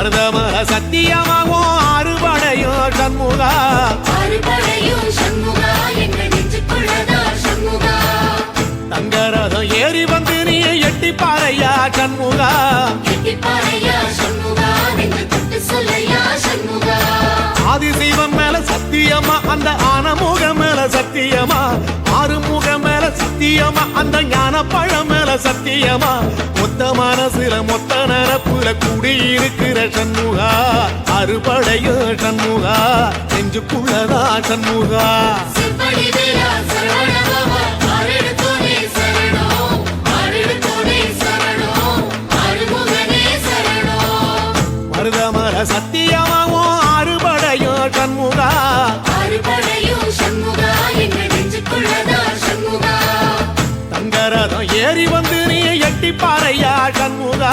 அறுபடையோ சண்முகா அறுபடையும் சண்முகா. தங்கரதம் ஏறி வந்து நீ எட்டி பாறையா சண்முகா ஆதிசைவம் மேல சத்தியமா அந்த ஆனமுகம் மேல சத்தியமா. சத்தியமா? அந்த ஞான பழம் மேல சத்தியமா? மொத்த மனசுல மொத்த நரப்புல குடியிருக்கிற சண்முகா. அறுபடையோ சண்முகா. நெஞ்சுக்குள்ளதா சண்முகா. மருதமர சத்தியமாவும் அறுபடையோ சண்முகா. அறுபடையும் சரி வந்து நீ எட்டி பாறையா கண்முகா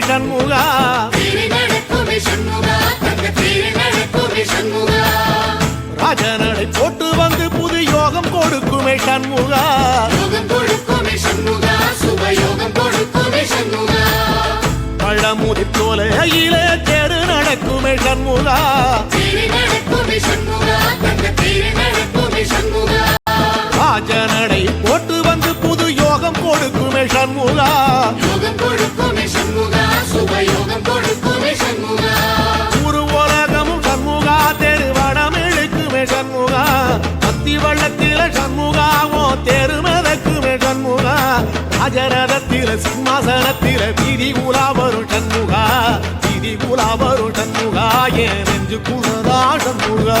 சண்முகா சண்முகா ராஜனடை போட்டு வந்து புது யோகம் கொடுக்குமே சண்முகா பழமுதி போல அகில சுபயோகம் சண்முகா நடக்குமே சண்முகா சிம்மாசனத்தில வீதி உலா வரும் சண்முகா வீதி உலா வரும் சண்முகா ஏன் நெஞ்சு குளதா சண்முகா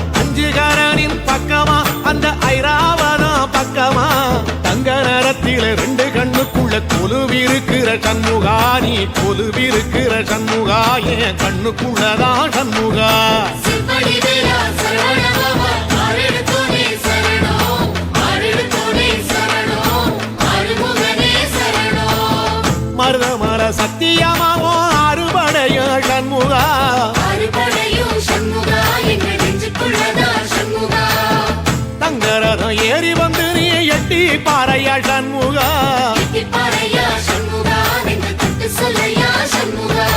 அஞ்சுகரனின் பக்கமா? அந்த ஐராவதம் பக்கமா? தங்க நேரத்தில ரெண்டு கண்ணுக்குள்ள கொலுவிருக்கிற சண்முகா நீ கொலுவிருக்கிற சண்முகா என் கண்ணுக்குள்ளதான் சண்முகா? சிற்படி வேலா பாறையா சண்முகா எட்டிப்பாறையா சண்முகா சொல்லையா சண்முகா?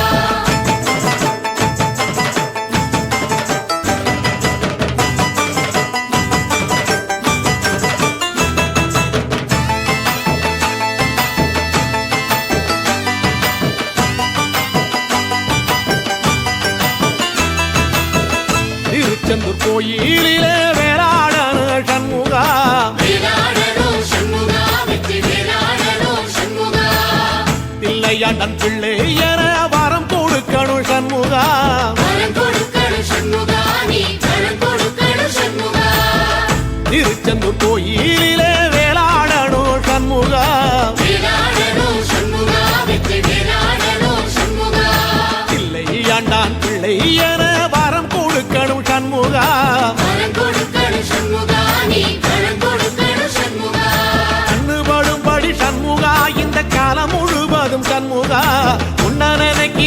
திருச்செந்தூர் கோயிலிலே தில்லையாண்டன் பிள்ளை என வரம் கொடுக்கணும் சண்முகா. திருச்செந்தூர் கோயிலிலே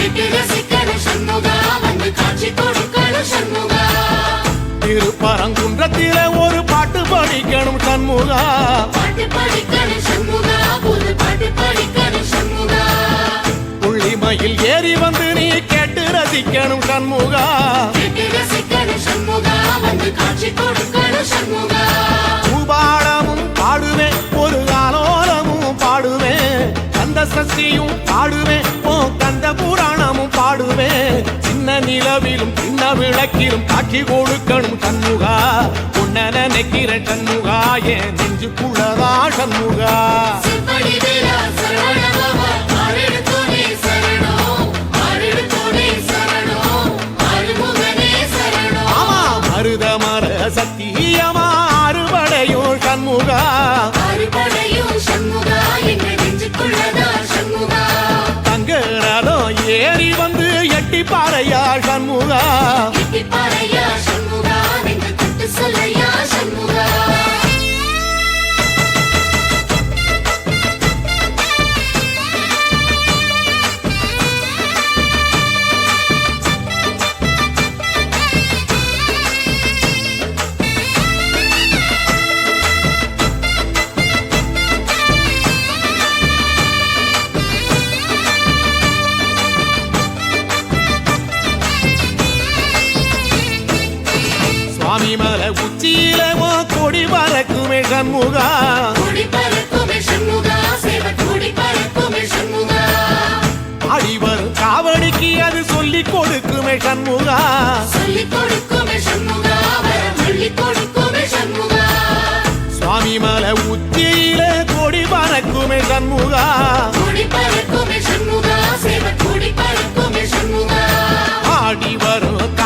கேட்டு ரசிக்கணும் சண்முகா வந்து காட்சி கொடுக்கணும் சண்முகா திருப்பரங்குன்றத்தில ஒரு பாட்டு படிக்கணும் சண்முகா. பாட்டு படிக்கணும் சண்முகா புது பாட்டு படிக்கணும் சண்முகா உள்ளிமையில் ஏறி வந்து நீ கேட்டு ரசிக்கணும் சண்முகா. கேட்டு ரசிக்கணும் சண்முகா வந்து காட்சி கொடுக்கணும் சண்முகா பூபாடமும் பாடுவேன் ஒரு காலோரமும் பாடுவேன். அந்த சசியும் நிலவிலும் சின்ன விளக்கிலும் காட்சி கொடுக்கணும் சண்முகா. உன்ன நினைக்கிற சண்முகா என் நெஞ்சுக்குள்ளதா சண்முகா. para சாமி மலை உச்சியில கொடி பறக்குமே சண்முகா. அடிவர் காவடிக்கு அது சொல்லி கொடுக்குமே சண்முகா. சுவாமி மலை உச்சியில கொடி பறக்குமே சண்முகா. ஆடி வரும்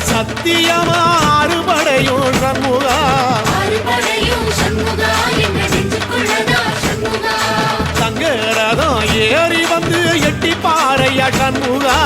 சத்தியமா அறுபடையும் சண்முகா. தங்கரதம் ஏறி வந்து எட்டி பாறையா சண்முகா?